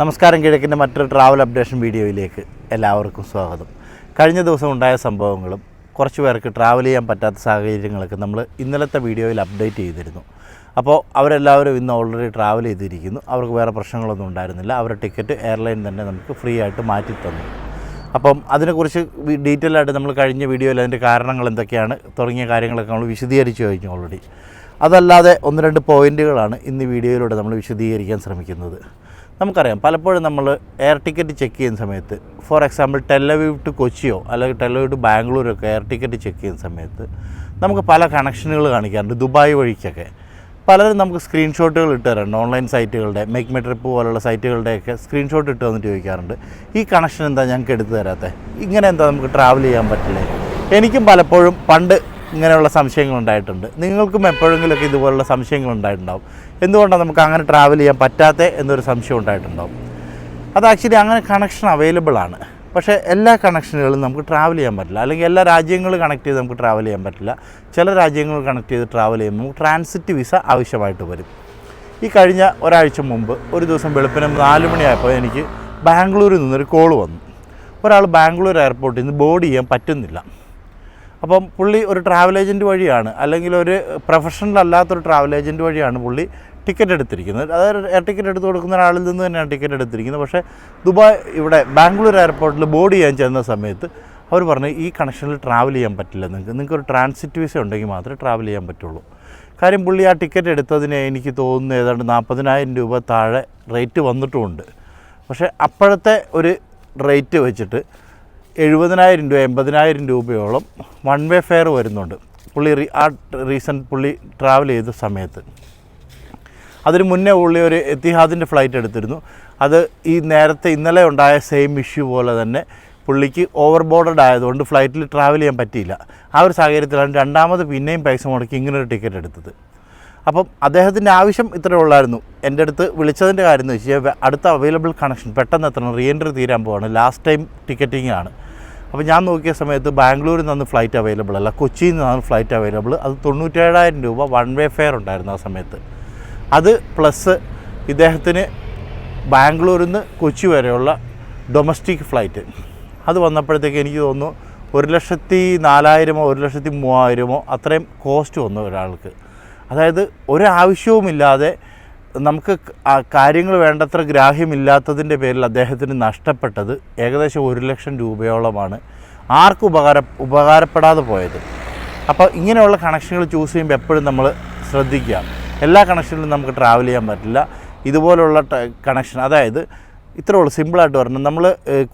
നമസ്കാരം കിഴക്കിന്റെ മറ്റൊരു travel updation വീഡിയോയിലേക്ക് എല്ലാവർക്കും സ്വാഗതം. കഴിഞ്ഞ ദിവസം ഉണ്ടായ സംഭവങ്ങളും കുറച്ച് പേർക്ക് ട്രാവൽ ചെയ്യാൻ പറ്റാത്ത സാഹചര്യങ്ങളൊക്കെ നമ്മൾ ഇന്നലത്തെ വീഡിയോയിൽ അപ്ഡേറ്റ് ചെയ്തിരുന്നു. അപ്പോൾ അവരെല്ലാവരും ഇന്ന് ഓൾറെഡി ട്രാവൽ ചെയ്തിരിക്കുന്നു. അവർക്ക് വേറെ പ്രശ്നങ്ങളൊന്നും ഉണ്ടായിരുന്നില്ല. അവരുടെ ടിക്കറ്റ് എയർലൈൻ തന്നെ നമുക്ക് ഫ്രീ ആയിട്ട് മാറ്റി തന്നു. അപ്പം അതിനെക്കുറിച്ച് ഡീറ്റെയിൽ ആയിട്ട് നമ്മൾ കഴിഞ്ഞ വീഡിയോയിൽ അതിന്റെ കാരണങ്ങൾ എന്തൊക്കെയാണ് തുടങ്ങിയ കാര്യങ്ങളൊക്കെ നമ്മൾ വിശദീകരിച്ചു കഴിഞ്ഞു ഓൾറെഡി അതല്ലാതെ ഒന്ന് രണ്ട് പോയിന്റുകളാണ് ഇന്ന് വീഡിയോയിലൂടെ നമ്മൾ വിശദീകരിക്കാൻ ശ്രമിക്കുന്നത്. നമുക്കറിയാം പലപ്പോഴും നമ്മൾ എയർ ടിക്കറ്റ് ചെക്ക് ചെയ്യുന്ന സമയത്ത് for example Tel Aviv to കൊച്ചിയോ അല്ലെങ്കിൽ ടെല്ലവീവ് ടു ബാംഗ്ലൂരൊക്കെ എയർ ടിക്കറ്റ് ചെക്ക് ചെയ്യുന്ന സമയത്ത് നമുക്ക് പല കണക്ഷനുകൾ കാണിക്കാറുണ്ട് ദുബായ് വഴിക്കൊക്കെ. പലരും നമുക്ക് സ്ക്രീൻഷോട്ടുകൾ ഇട്ട് തരാറുണ്ട് ഓൺലൈൻ സൈറ്റുകളുടെ മേക്ക് മൈ ട്രിപ്പ് പോലുള്ള സൈറ്റുകളുടെയൊക്കെ സ്ക്രീൻഷോട്ട് ഇട്ട് വന്നിട്ട് ചോദിക്കാറുണ്ട് ഈ കണക്ഷൻ എന്താ ഞങ്ങൾക്ക് എടുത്തു തരാത്തത് ഇങ്ങനെ എന്താ നമുക്ക് ട്രാവൽ ചെയ്യാൻ പറ്റില്ലേ? എനിക്കും പലപ്പോഴും പണ്ട് ഇങ്ങനെയുള്ള സംശയങ്ങൾ ഉണ്ടായിട്ടുണ്ട്. നിങ്ങൾക്കും എപ്പോഴെങ്കിലുമൊക്കെ ഇതുപോലുള്ള സംശയങ്ങൾ ഉണ്ടായിട്ടുണ്ടാവും. എന്തുകൊണ്ടാണ് നമുക്ക് അങ്ങനെ ട്രാവൽ ചെയ്യാൻ പറ്റാത്ത എന്നൊരു സംശയം ഉണ്ടായിട്ടുണ്ടാവും. അത് ആക്ച്വലി അങ്ങനെ കണക്ഷൻ അവൈലബിൾ ആണ്. പക്ഷേ എല്ലാ കണക്ഷനുകളും നമുക്ക് ട്രാവൽ ചെയ്യാൻ പറ്റില്ല. അല്ലെങ്കിൽ എല്ലാ രാജ്യങ്ങളും കണക്ട് ചെയ്ത് നമുക്ക് ട്രാവൽ ചെയ്യാൻ പറ്റില്ല. ചില രാജ്യങ്ങൾ കണക്ട് ചെയ്ത് ട്രാവൽ ചെയ്യുമ്പോൾ നമുക്ക് ട്രാൻസിറ്റ് വിസ ആവശ്യമായിട്ട് വരും. ഈ കഴിഞ്ഞ ഒരാഴ്ച മുമ്പ് ഒരു ദിവസം വെളുപ്പിന് നാല് മണിയായപ്പോൾ എനിക്ക് ബാംഗ്ലൂരിൽ നിന്നൊരു കോൾ വന്നു. ഒരാൾ ബാംഗ്ലൂർ എയർപോർട്ടിൽ നിന്ന് ബോർഡ് ചെയ്യാൻ പറ്റുന്നില്ല. അപ്പം പുള്ളി ഒരു ട്രാവൽ ഏജന്റ് വഴിയാണ് അല്ലെങ്കിൽ ഒരു പ്രൊഫഷണൽ അല്ലാത്തൊരു ട്രാവൽ ഏജന്റ് വഴിയാണ് പുള്ളി ടിക്കറ്റ് എടുത്തിരിക്കുന്നത്. അതായത് എയർ ടിക്കറ്റ് എടുത്ത് കൊടുക്കുന്ന ഒരാളിൽ നിന്ന് തന്നെയാണ് ടിക്കറ്റ് എടുത്തിരിക്കുന്നത്. പക്ഷേ ദുബായ് ഇവിടെ ബാംഗ്ലൂർ എയർപോർട്ടിൽ ബോർഡ് ചെയ്യാൻ ചെന്ന സമയത്ത് അവർ പറഞ്ഞു ഈ കണക്ഷനിൽ ട്രാവൽ ചെയ്യാൻ പറ്റില്ല. നിങ്ങൾക്ക് നിങ്ങൾക്ക് ഒരു ട്രാൻസിറ്റ് വിസ ഉണ്ടെങ്കിൽ മാത്രമേ ട്രാവൽ ചെയ്യാൻ പറ്റുള്ളൂ. കാര്യം പുള്ളി ആ ടിക്കറ്റ് എടുത്തതിന് എനിക്ക് തോന്നുന്നു ഏതാണ്ട് നാൽപ്പതിനായിരം രൂപ താഴെ റേറ്റ് വന്നിട്ടുമുണ്ട്. പക്ഷേ അപ്പോഴത്തെ ഒരു റേറ്റ് വെച്ചിട്ട് എഴുപതിനായിരം രൂപ എൺപതിനായിരം രൂപയോളം വൺ വേ ഫെയർ വരുന്നുണ്ട്. പുള്ളി ആ റീസൺ പുള്ളി ട്രാവൽ ചെയ്ത സമയത്ത്. അതിന് മുന്നേ പുള്ളി ഒരു എത്തിഹാദിന്റെ ഫ്ലൈറ്റ് എടുത്തിരുന്നു. അത് ഈ നേരത്തെ ഇന്നലെ ഉണ്ടായ സെയിം ഇഷ്യൂ പോലെ തന്നെ പുള്ളിക്ക് ഓവർ ബോർഡഡ് ആയതുകൊണ്ട് ഫ്ലൈറ്റിൽ ട്രാവൽ ചെയ്യാൻ പറ്റിയില്ല. ആ ഒരു സാഹചര്യത്തിലാണ് രണ്ടാമത് പിന്നെയും പൈസ മുടക്കി ഇങ്ങനൊരു ടിക്കറ്റ് എടുത്തത്. അപ്പം അദ്ദേഹത്തിന്റെ ആവശ്യം ഇത്രയേ ഉള്ളായിരുന്നു. എന്റെ അടുത്ത് വിളിച്ചതിന്റെ കാര്യം എന്ന് വെച്ചാൽ അടുത്ത അവൈലബിൾ കണക്ഷൻ പെട്ടെന്ന് എത്തണം റീ എൻട്രി തീരാൻ പോവാണ്. ലാസ്റ്റ് ടൈം ടിക്കറ്റിംഗ് ആണ്. അപ്പോൾ ഞാൻ നോക്കിയ സമയത്ത് ബാംഗ്ലൂരിൽ നിന്ന് ഫ്ലൈറ്റ് അവൈലബിൾ അല്ല കൊച്ചിയിൽ നിന്നാണ് ഫ്ലൈറ്റ് അവൈലബിൾ. അത് തൊണ്ണൂറ്റേഴായിരം രൂപ വൺ വേ ഫെയർ ഉണ്ടായിരുന്നു ആ സമയത്ത്. അത് പ്ലസ് ഇദ്ദേഹത്തിന് ബാംഗ്ലൂരിൽ നിന്ന് കൊച്ചി വരെയുള്ള ഡൊമസ്റ്റിക് ഫ്ലൈറ്റ് അത് വന്നപ്പോഴത്തേക്ക് എനിക്ക് തോന്നുന്നു ഒരു ലക്ഷത്തി നാലായിരമോ ഒരു ലക്ഷത്തി മൂവായിരമോ അത്രയും കോസ്റ്റ് വന്നു ഒരാൾക്ക്. അതായത് ഒരാവശ്യവുമില്ലാതെ നമുക്ക് കാര്യങ്ങൾ വേണ്ടത്ര ഗ്രാഹ്യമില്ലാത്തതിന്റെ പേരിൽ അദ്ദേഹത്തിന് നഷ്ടപ്പെട്ടത് ഏകദേശം ഒരു ലക്ഷം രൂപയോളമാണ്. ആർക്ക് ഉപകാര ഉപകാരപ്പെടാതെ പോയത്. അപ്പോൾ ഇങ്ങനെയുള്ള കണക്ഷനുകൾ ചൂസ് ചെയ്യുമ്പോൾ എപ്പോഴും നമ്മൾ ശ്രദ്ധിക്കുക എല്ലാ കണക്ഷനിലും നമുക്ക് ട്രാവൽ ചെയ്യാൻ പറ്റില്ല. ഇതുപോലുള്ള കണക്ഷൻ അതായത് ഇത്രേ ഉള്ളൂ സിമ്പിളായിട്ട് പറഞ്ഞാൽ നമ്മൾ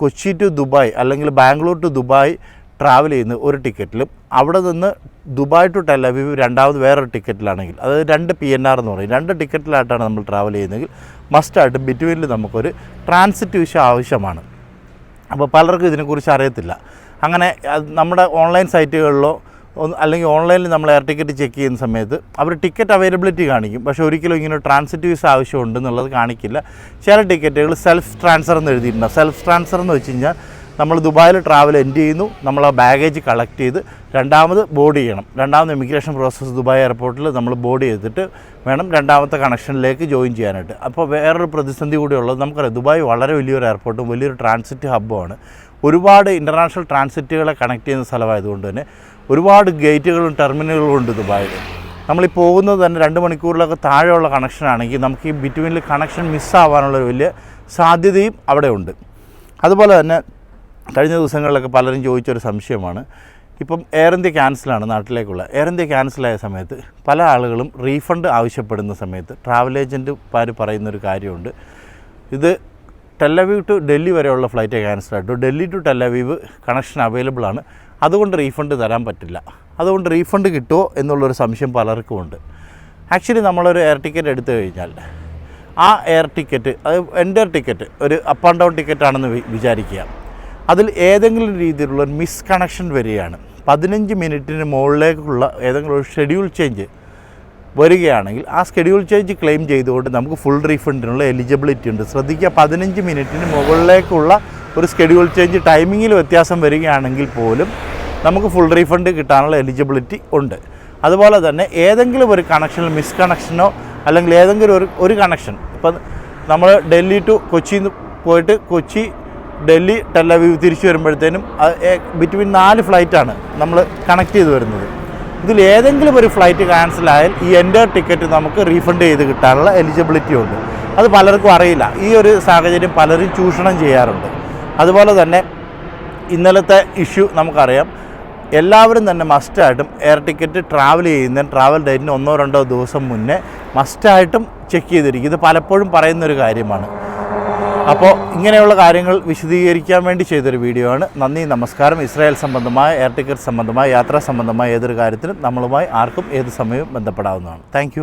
കൊച്ചി ടു ദുബായ് അല്ലെങ്കിൽ ബാംഗ്ലൂർ ടു ദുബായ് ട്രാവൽ ചെയ്യുന്ന ഒരു ടിക്കറ്റിലും അവിടെ നിന്ന് ദുബായ് ടു ടെലവീവ് രണ്ടാമത് വേറൊരു ടിക്കറ്റിലാണെങ്കിൽ അതായത് രണ്ട് പി എൻ ആർ എന്ന് പറയും. രണ്ട് ടിക്കറ്റിലായിട്ടാണ് നമ്മൾ ട്രാവൽ ചെയ്യുന്നതെങ്കിൽ മസ്റ്റായിട്ട് ബിറ്റ്വീനിൽ നമുക്കൊരു ട്രാൻസിറ്റ് വിഷ ആവശ്യമാണ്. അപ്പോൾ പലർക്കും ഇതിനെക്കുറിച്ച് അറിയത്തില്ല. അങ്ങനെ നമ്മുടെ ഓൺലൈൻ സൈറ്റുകളിലോ അല്ലെങ്കിൽ ഓൺലൈനിൽ നമ്മൾ എയർ ടിക്കറ്റ് ചെക്ക് ചെയ്യുന്ന സമയത്ത് അവർ ടിക്കറ്റ് അവൈലബിലിറ്റി കാണിക്കും. പക്ഷേ ഒരിക്കലും ഇങ്ങനെ ട്രാൻസിറ്റ് വിസ ആവശ്യമുണ്ടെന്നുള്ളത് കാണിക്കില്ല. ചില ടിക്കറ്റുകൾ സെൽഫ് ട്രാൻസ്ഫർ എന്ന് എഴുതിയിട്ടുണ്ട്. സെൽഫ് ട്രാൻസ്ഫർ എന്ന് വെച്ച് കഴിഞ്ഞാൽ നമ്മൾ ദുബായിൽ ട്രാവൽ എൻഡ് ചെയ്യുന്നു. നമ്മൾ ആ ബാഗേജ് കളക്ട് ചെയ്ത് രണ്ടാമത് ബോർഡ് ചെയ്യണം. രണ്ടാമത് ഇമിഗ്രേഷൻ പ്രോസസ്സ് ദുബായ് എയർപോർട്ടിൽ നമ്മൾ ബോർഡ് ചെയ്തിട്ട് വേണം രണ്ടാമത്തെ കണക്ഷനിലേക്ക് ജോയിൻ ചെയ്യാനായിട്ട്. അപ്പോൾ വേറൊരു പ്രതിസന്ധി കൂടി ഉള്ളത് നമുക്കറിയാം. ദുബായ് വളരെ വലിയൊരു എയർപോർട്ടും വലിയൊരു ട്രാൻസിറ്റ് ഹബ്ബുമാണ് ഒരുപാട് ഇന്റർനാഷണൽ ട്രാൻസിറ്റുകളെ കണക്ട് ചെയ്യുന്ന സ്ഥലമായതുകൊണ്ട് തന്നെ ഒരുപാട് ഗേറ്റുകളും ടെർമിനലുകളും ഉണ്ട് ദുബായിൽ. നമ്മൾ ഈ പോകുന്നത് തന്നെ രണ്ട് മണിക്കൂറിലൊക്കെ താഴെയുള്ള കണക്ഷൻ ആണെങ്കിൽ നമുക്ക് ഈ ബിറ്റ്വീനിൽ കണക്ഷൻ മിസ്സാവാനുള്ളൊരു വലിയ സാധ്യതയും അവിടെ ഉണ്ട്. അതുപോലെ തന്നെ കഴിഞ്ഞ ദിവസങ്ങളിലൊക്കെ പലരും ചോദിച്ചൊരു സംശയമാണ്. ഇപ്പം എയർ ഇന്ത്യ ക്യാൻസലാണ് നാട്ടിലേക്കുള്ള. എയർ ഇന്ത്യ ക്യാൻസലായ സമയത്ത് പല ആളുകളും റീഫണ്ട് ആവശ്യപ്പെടുന്ന സമയത്ത് ട്രാവൽ ഏജന്റുമാർ പറയുന്നൊരു കാര്യമുണ്ട്. ഇത് ടെല്ലവീവ് ടു ഡൽഹി വരെയുള്ള ഫ്ലൈറ്റ് ക്യാൻസൽ ആയിട്ടു. Delhi to Tel Aviv connection available ആണ്. അതുകൊണ്ട് റീഫണ്ട് തരാൻ പറ്റില്ല. അതുകൊണ്ട് റീഫണ്ട് കിട്ടുമോ എന്നുള്ളൊരു സംശയം പലർക്കും ഉണ്ട്. ആക്ച്വലി നമ്മളൊരു എയർ ടിക്കറ്റ് എടുത്തു കഴിഞ്ഞാൽ ആ എയർ ടിക്കറ്റ് അത് എന്റെ ടിക്കറ്റ് ഒരു അപ്പ് ആൻഡ് ഡൗൺ ടിക്കറ്റ് ആണെന്ന് വിചാരിക്കുക. അതിൽ ഏതെങ്കിലും രീതിയിലുള്ള മിസ്കണക്ഷൻ മിസ് കണക്ഷൻ വരികയാണ്. പതിനഞ്ച് മിനിറ്റിന് മുകളിലേക്കുള്ള ഏതെങ്കിലും ഒരു ഷെഡ്യൂൾ ചേഞ്ച് വരികയാണെങ്കിൽ ആ ഷെഡ്യൂൾ ചേഞ്ച് ക്ലെയിം ചെയ്തുകൊണ്ട് നമുക്ക് ഫുൾ റീഫണ്ടിനുള്ള എലിജിബിലിറ്റി ഉണ്ട്. ശ്രദ്ധിക്കുക പതിനഞ്ച് മിനിറ്റിന് മുകളിലേക്കുള്ള ഒരു ഷെഡ്യൂൾ ചേഞ്ച് ടൈമിങ്ങിൽ വ്യത്യാസം വരികയാണെങ്കിൽ പോലും നമുക്ക് ഫുൾ റീഫണ്ട് കിട്ടാനുള്ള എലിജിബിലിറ്റി ഉണ്ട്. അതുപോലെ തന്നെ ഏതെങ്കിലും ഒരു കണക്ഷനിൽ മിസ് കണക്ഷനോ അല്ലെങ്കിൽ ഏതെങ്കിലും ഒരു ഒരു കണക്ഷൻ ഇപ്പം നമ്മൾ ഡൽഹി ടു കൊച്ചിയിൽ നിന്ന് പോയിട്ട് കൊച്ചി ഡൽഹി ടെല്ലവീവ് തിരിച്ചു വരുമ്പോഴത്തേനും ബിറ്റ്വീൻ നാല് ഫ്ലൈറ്റാണ് നമ്മൾ കണക്ട് ചെയ്ത് വരുന്നത്. ഇതിൽ ഏതെങ്കിലും ഒരു ഫ്ലൈറ്റ് ക്യാൻസൽ ആയാൽ ഈ എന്റെ ടിക്കറ്റ് നമുക്ക് റീഫണ്ട് ചെയ്ത് കിട്ടാനുള്ള എലിജിബിലിറ്റി ഉണ്ട്. അത് പലർക്കും അറിയില്ല. ഈ ഒരു സാഹചര്യം പലരും ചൂഷണം ചെയ്യാറുണ്ട്. അതുപോലെ തന്നെ ഇന്നലത്തെ ഇഷ്യൂ നമുക്കറിയാം. എല്ലാവരും തന്നെ മസ്റ്റായിട്ടും എയർ ടിക്കറ്റ് ട്രാവൽ ചെയ്യുന്ന ട്രാവൽ ഡേറ്റിന് ഒന്നോ രണ്ടോ ദിവസം മുന്നേ മസ്റ്റായിട്ടും ചെക്ക് ചെയ്തിരിക്കും. ഇത് പലപ്പോഴും പറയുന്നൊരു കാര്യമാണ്. അപ്പോൾ ഇങ്ങനെയുള്ള കാര്യങ്ങൾ വിശദീകരിക്കാൻ വേണ്ടി ചെയ്തൊരു വീഡിയോ ആണ്. നന്ദി നമസ്കാരം. ഇസ്രായേൽ സംബന്ധമായ എയർ ടിക്കറ്റ് സംബന്ധമായ യാത്രാ സംബന്ധമായ ഏതൊരു കാര്യത്തിനും നമ്മളുമായി ആർക്കും ഏത് സമയവും ബന്ധപ്പെടാവുന്നതാണ്. താങ്ക്